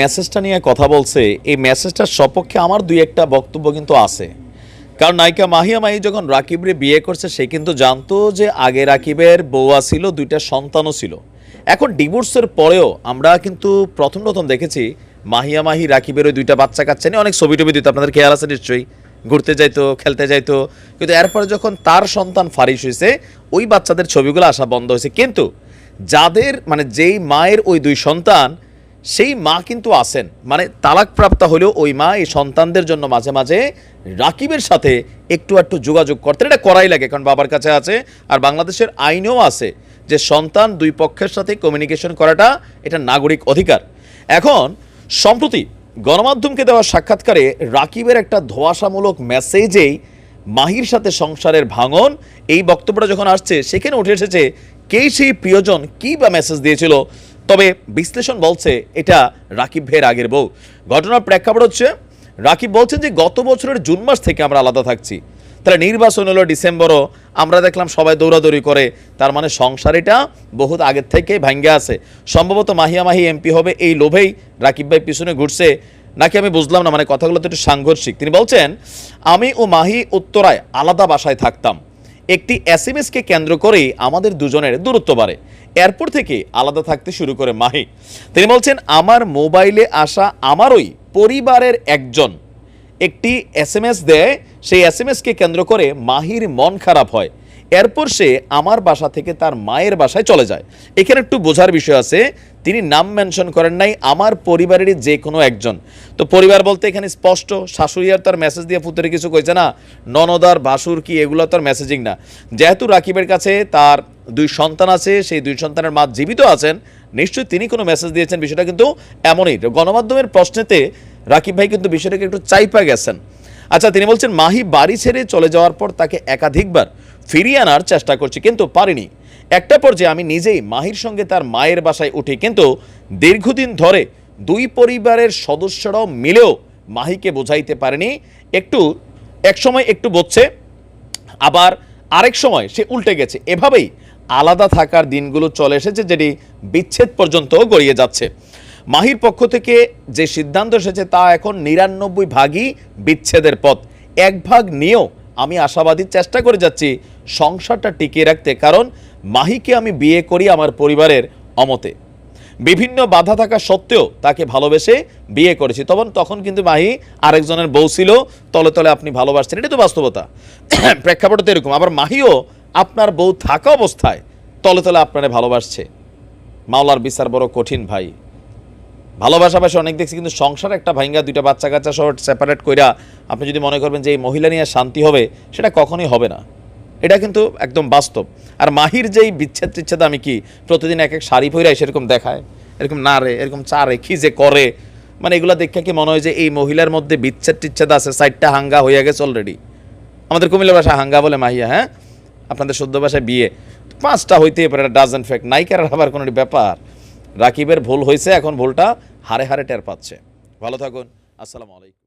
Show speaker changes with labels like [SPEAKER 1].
[SPEAKER 1] মেসেজটা নিয়ে কথা বলছে, এই মেসেজটার সপক্ষে আমার দুই একটা বক্তব্য কিন্তু আছে। কারণ নায়িকা মাহিয়া মাহি যখন রাকিবরে বিয়ে করছে, সে কিন্তু জানতো যে আগে রাকিবের বউয়া ছিল দুইটা সন্তানও ছিল। এখন ডিভোর্সের পরেও আমরা কিন্তু প্রথম প্রথম দেখেছি মাহিয়া মাহি রাকিবের ওই দুইটা বাচ্চা কাচ্চা নিয়ে অনেক ছবি টবি দিত। আপনাদের খেয়াল আছে নিশ্চয়ই? ঘুরতে যাইতো, খেলতে যাইতো। কিন্তু এরপরে যখন তার সন্তান ফারিস হয়েছে ওই বাচ্চাদের ছবিগুলো আসা বন্ধ হয়েছে কিন্তু যাদের মানে যেই মায়ের ওই দুই সন্তান সেই মা কিন্তু আসেন মানে তালাকপ্রাপ্ত হলেও ওই মা এই সন্তানদের জন্য মাঝে মাঝে রাকিবের সাথে একটু একটু যোগাযোগ করতেন। এটা করাই লাগে, কারণ বাবার কাছে আছে আর বাংলাদেশের আইনেও আছে যে সন্তান দুই পক্ষের সাথে কমিউনিকেশন করাটা এটা নাগরিক অধিকার। এখন সম্প্রতি গণমাধ্যমকে দেওয়া সাক্ষাৎকারে রাকিবের একটা ধোয়াশামূলক মেসেজেই মাহির সাথে সংসারের ভাঙন এই বক্তব্যটা যখন আসছে, সেখানে উঠে এসেছে কে সেই প্রিয়জন, কী বা মেসেজ দিয়েছিল তবে বিশ্লেষণ বলছে এটা রাকিব ভাইয়ের আগের বউ। ঘটনার প্রেক্ষাপট হচ্ছে, রাকিব বলছেন যে গত বছরের জুন মাস থেকে আমরা আলাদা থাকছি। তাহলে নির্বাচন হলো ডিসেম্বরও, আমরা দেখলাম সবাই দৌড়াদৌড়ি করে, তার মানে সংসার এটা বহুত আগের থেকেই ভাঙ্গে আছে। সম্ভবত মাহিয়া মাহি এমপি হবে, এই লোভেই রাকিব ভাই পিছনে ঘুরছে। নাকি আমি বুঝলাম না মানে কথাগুলো তো একটু সাংঘর্ষিক। তিনি বলছেন, আমি ও মাহি উত্তরায় আলাদা বাসায় থাকতাম। একটি এস এম এসকে কেন্দ্র করেই আমাদের দুজনের দূরত্ব বাড়ে। এরপর থেকে আলাদা থাকতে শুরু করে মাহি। তিনি বলছেন, আমার মোবাইলে আসা আমারই পরিবারের একজন। একটি এস এম এস দেয়, সেই এস এম এসকে কেন্দ্র করে মাহির মন খারাপ হয়। এরপর সে আমার বাসা থেকে তার মায়ের বাসায় চলে যায়। এখানে একটু বোঝার বিষয় আছে, তিনি নাম মেনশন করেন নাই, আমার পরিবারেরই যে কোনো একজন। তো পরিবার বলতে এখানে স্পষ্ট, শাশুড়ি আর তার মেসেজ দিয়ে পুত্রে কিছু কইছে না, ননদার বাসুর কি, এগুলো তার মেসেজিং না। যেহেতু রাকিবের কাছে তার দুই সন্তান আছে, সেই দুই সন্তানের মা জীবিত আছেন, নিশ্চয়ই তিনি কোনো মেসেজ দিয়েছেন, বিষয়টা কিন্তু এমনই। গণমাধ্যমের প্রশ্নেতে রাকিব ভাই কিন্তু বিষয়টাকে একটু চাইপা গেছেন। আচ্ছা তিনি বলছেন, মাহি বাড়ি ছেড়ে চলে যাওয়ার পর তাকে একাধিকবার ফিরিয়ে আনার চেষ্টা করছি, কিন্তু পারিনি। একটা পর্যায়ে আমি নিজেই মাহির সঙ্গে তার মায়ের বাসায় উঠি, কিন্তু দীর্ঘদিন ধরে দুই পরিবারের সদস্যরাও মিলেও মাহিকে বোঝাইতে পারেনি। একটু, এক সময় একটু বলছে আবার আরেক সময় সে উল্টে গেছে। এভাবেই আলাদা থাকার দিনগুলো চলে এসেছে, যেটি বিচ্ছেদ পর্যন্ত গড়িয়ে যাচ্ছে। মাহির পক্ষ থেকে যে সিদ্ধান্ত এসেছে তা এখন নিরানব্বই ভাগই বিচ্ছেদের পথ। এক ভাগ নিয়েও আমি আশাবাদী চেষ্টা করে যাচ্ছি সংসারটা টিকিয়ে রাখতে, কারণ মাহিকে আমি বিয়ে করি আমার পরিবারের অমতে। বিভিন্ন বাধা থাকা সত্ত্বেও তাকে ভালোবেসে বিয়ে করেছি। তখন তখন কিন্তু মাহি আরেকজনের বউ ছিল, তলে তলে আপনি ভালোবাসছেন এটা তো বাস্তবতা। প্রেক্ষাপট তো এরকম। আবার মাহিও আপনার বউ থাকা অবস্থায় তলে তলে আপনারে ভালোবাসছে। মাওলার বিচার বড় কঠিন ভাই। ভালোবাসা বাসা অনেক দেখছি, কিন্তু সংসার একটা ভাঙ্গা দুইটা বাচ্চা কাচ্চা সহ সেপারেট কইরা আপনি যদি মনে করবেন যে এই মহিলা নিয়ে শান্তি হবে, সেটা কখনোই হবে না। এটা কিন্তু একদম বাস্তব। আর মাহির যেই বিচ্ছেদ টিচ্ছেদ আমি কি প্রতিদিন এক এক শাড়ি পইরাই সেরকম দেখায়? এরকম না রে, এরকম চারে কি যে করে? মানে এগুলো দেখে কি মনে হয় যে এই মহিলার মধ্যে বিচ্ছেদ টিচ্ছেদ আছে, সাইডটা হাঙ্গা হয়ে গেছে অলরেডি আমাদের কুমিল্লা ভাষা হাঙ্গা বলে মাহিয়া হ্যাঁ? আপনাদের শুদ্ধ ভাষায় বিয়ে। পাঁচটা হইতেই পারে ডাজন ফ্যাক্ট নাইকার আবার কোনো ব্যাপার? রাকিবের ভুল হয়েছে এখন ভুলটা হারে হারে টের পাচ্ছে। ভালো থাকুন আসসালামু আলাইকুম।